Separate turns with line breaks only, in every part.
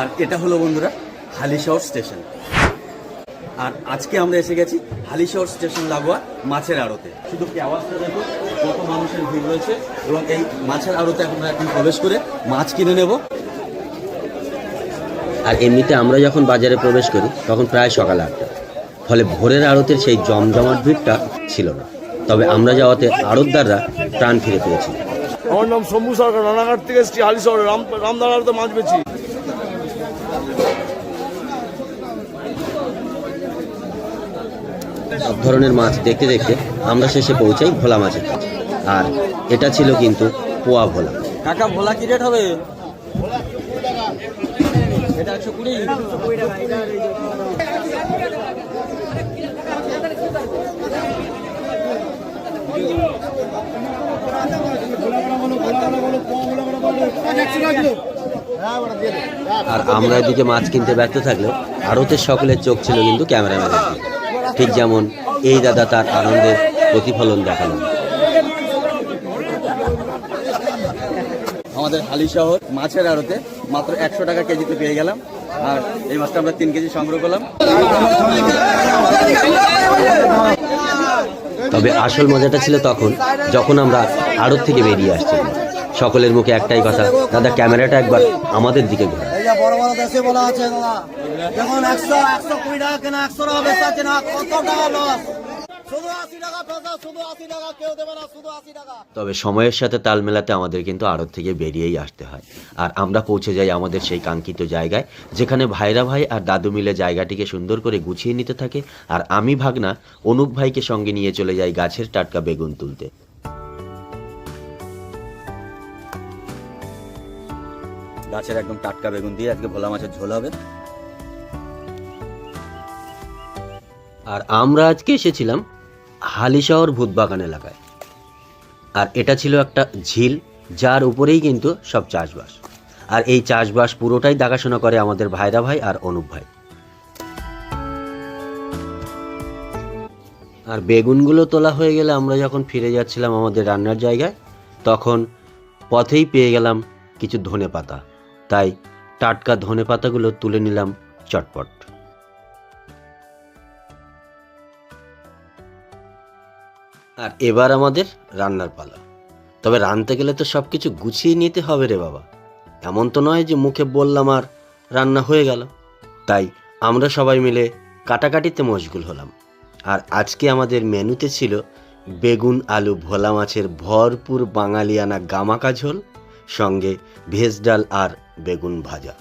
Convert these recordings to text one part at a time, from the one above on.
আর এটা হলো বন্ধুরা হালিশহর স্টেশন। আর আজকে আমরা এসে গেছি হালিশহর স্টেশন লাগোয়া মাছের আড়তে। শুধু কি আওয়াজটা দেখো কত মানুষের ভিড় রয়েছে এবং এই মাছের আড়তে আমরা এখন প্রবেশ করে মাছ কিনে নেব।
আর এমনিতে আমরা যখন বাজারে প্রবেশ করি তখন প্রায় সকাল আটটা। ফলে ভোরের আড়তের সেই জমজমাট ভিড়টা ছিল না। তবে আমরা যাওয়াতে আড়তদাররা প্রাণ ফিরে পেয়েছি
আমার নাম শম্ভু সরকার রানাঘাট থেকে এসেছি হালিশহরে রাম আড়তে মাছ বেছি
ধরনের মাছ দেখতে দেখতে আমরা শেষে পৌঁছাই ভোলা মাছের আর এটা ছিল কিন্তু পোয়া ভোলা।
কাকা ভোলা কি রেট হবে? এটা একশো কুড়ি?
আর আমরা এদিকে মাছ কিনতে ব্যর্থ থাকলেও আড়তের সকলের চোখ ছিল কিন্তু ক্যামেরাম্যানের দিকে। ঠিক যেমন এই দাদা তার আনন্দের প্রতিফলন দেখালেন
আমাদের হালি শহর মাছের আড়তে মাত্র একশো টাকা কেজিতে পেয়ে গেলাম। আর এই মাছটা আমরা তিন কেজি সংগ্রহ করলাম।
তবে আসল মজাটা ছিল তখন যখন আমরা আড়ত থেকে বেরিয়ে আসছি। সকলের মুখে একটাই কথা দাদা ক্যামেরাটা একবার আমাদের দিকে ঘোরা
বড় বড় দেশে বলা আছে দাদা। যখন একশো একশো কুড়ি টাকা কেনা একশো টাকা কত টাকা লস
তবে সময়ের সাথে তাল মেলাতে আমাদের কিন্তু আড়ত থেকে বেরিয়েই আসতে হয়। আর আমরা পৌঁছে যাই আমাদের সেই কাঙ্ক্ষিত জায়গায় যেখানে ভাইরা ভাই আর দাদু মিলে জায়গাটিকে সুন্দর করে গুছিয়ে নিতে থাকে। আর আমি ভাগনা অনুপ ভাইকে সঙ্গে নিয়ে চলে যাই গাছের টাটকা বেগুন তুলতে।
গাছের একদম টাটকা বেগুন দিয়ে আজকে ভোলা মাছের ঝোল হবে।
আর আমরা আজকে এসেছিলাম হালিশহর ভূতবাগান এলাকায়। আর এটা ছিল একটা ঝিল, যার উপরেই কিন্তু সব চাষবাস। আর এই চাষবাস পুরোটাই দেখাশোনা করে আমাদের ভাইরা ভাই আর অনুপ ভাই। আর বেগুনগুলো তোলা হয়ে গেলে আমরা যখন ফিরে যাচ্ছিলাম আমাদের রান্নার জায়গায়, তখন পথেই পেয়ে গেলাম কিছু ধনে পাতা তাই টাটকা ধনে পাতাগুলো তুলে নিলাম চটপট। আর এবার আমাদের রান্নার পালা। তবে রাঁধতে গেলে তো সব কিছু গুছিয়ে নিতে হবে রে বাবা। এমন তো নয় যে মুখে বললাম আর রান্না হয়ে গেল। তাই আমরা সবাই মিলে কাটাকাটিতে মশগুল হলাম। আর আজকে আমাদের মেনুতে ছিল বেগুন, আলু, ভোলা মাছের ভরপুর বাঙালিয়ানা গামাকা ঝোল, সঙ্গে ভেজ ডাল আর বেগুন ভাজা।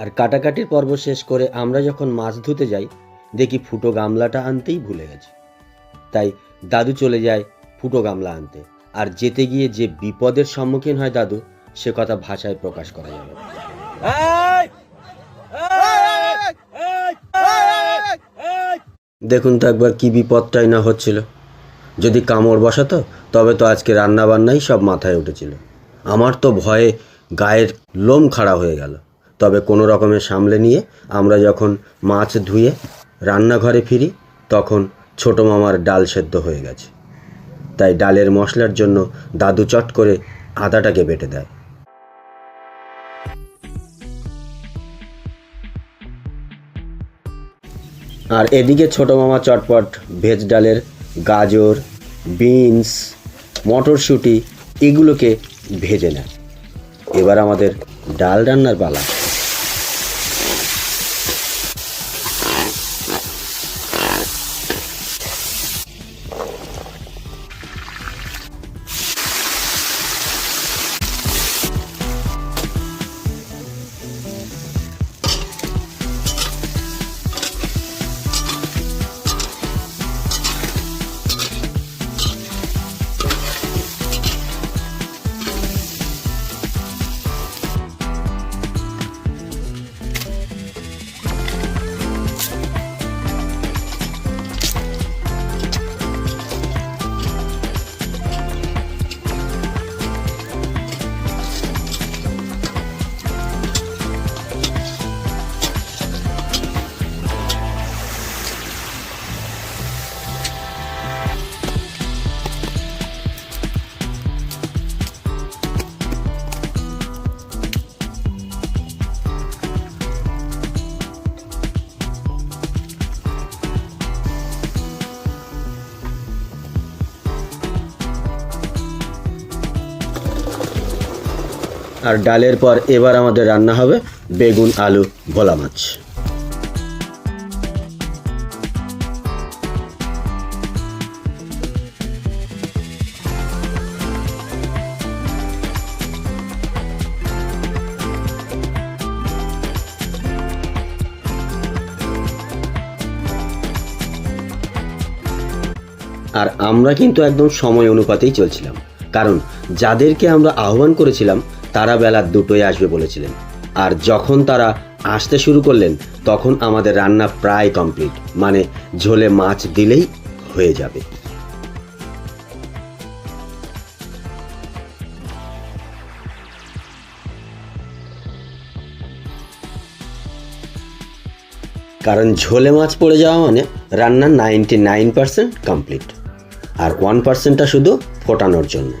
আর কাটাকাটির পর্ব শেষ করে আমরা যখন মাছ ধুতে যাই দেখি ফুটো গামলাটা আনতেই ভুলে গেছি। তাই দাদু চলে যায় ফুটো গামলা আনতে। আর যেতে গিয়ে যে বিপদের সম্মুখীন হয় দাদু সে কথা ভাষায় প্রকাশ করা যাবে। দেখুন তো একবার কি বিপদটাই না হচ্ছিল। যদি কামড় বসাতো তবে তো আজকে রান্না বান্নাই সব মাথায় উঠেছিল। আমার তো ভয়ে গায়ের লোম খাড়া হয়ে গেল। তবে কোনো রকমে সামলে নিয়ে আমরা যখন মাছ ধুয়ে রান্নাঘরে ফিরি, তখন ছোট মামার ডাল সেদ্ধ হয়ে গেছে। তাই ডালের মশলার জন্য দাদু চট করে আদাটাকে বেটে দেয়। আর এদিকে ছোট মামা চটপট ভেজ ডালের গাজর, বিনস, মটরশুঁটি, এগুলোকে ভেজে নেয়। এবার আমাদের ডাল রান্নার পালা। আর ডালের পর এবার আমাদের রান্না হবে বেগুন, আলু, ভোলা মাছ। আর আমরা কিন্তু একদম সময় অনুপাতেই চলছিলাম। কারণ যাদেরকে আমরা আহ্বান করেছিলাম তারা বেলা দুটোয় আসবে বলেছিলেন। আর যখন তারা আসতে শুরু করলেন, তখন আমাদের রান্না প্রায় কমপ্লিট মানে ঝোলে মাছ দিলেই হয়ে যাবে। কারণ ঝোলে মাছ পড়ে যাওয়া মানে রান্না নাইনটি নাইন পার্সেন্ট কমপ্লিট, আর ওয়ান পার্সেন্টটা শুধু ফোটানোর জন্য।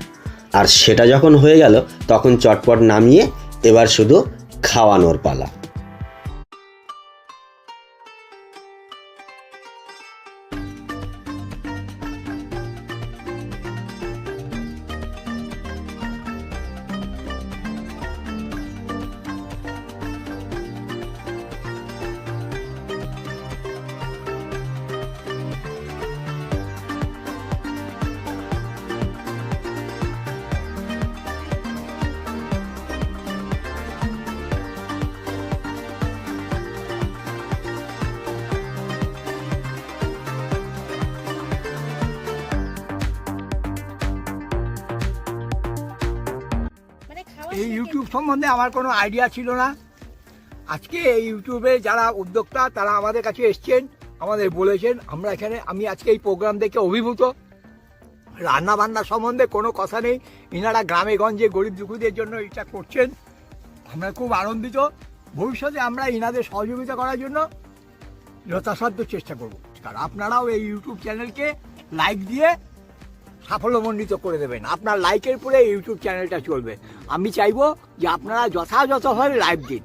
আর সেটা যখন হয়ে গেল তখন চটপট নামিয়ে এবার শুধু খাওয়ানোর পালা।
সম্বন্ধে আমার কোনো আইডিয়া ছিল না। আজকে এই ইউটিউবে যারা উদ্যোক্তা, তারা আমাদের কাছে এসছেন, আমাদের বলেছেন, আমরা এখানে, আমি আজকে এই প্রোগ্রাম দেখে অভিভূত। রান্না বান্না সম্বন্ধে কোনো কথা নেই। ইনারা গ্রামে গঞ্জে গরিব দুঃখীদের জন্য এটা করছেন। আমরা খুব আনন্দিত। ভবিষ্যতে আমরা ইনাদের সহযোগিতা করার জন্য যথাসাধ্য চেষ্টা করব। আর আপনারাও এই ইউটিউব চ্যানেলকে লাইক দিয়ে সাফল্যমণ্ডিত করে দেবেন। আপনার লাইকের পরে ইউটিউব চ্যানেলটা চলবে। আমি চাইব যে আপনারা যথাযথভাবে লাইভ দিন।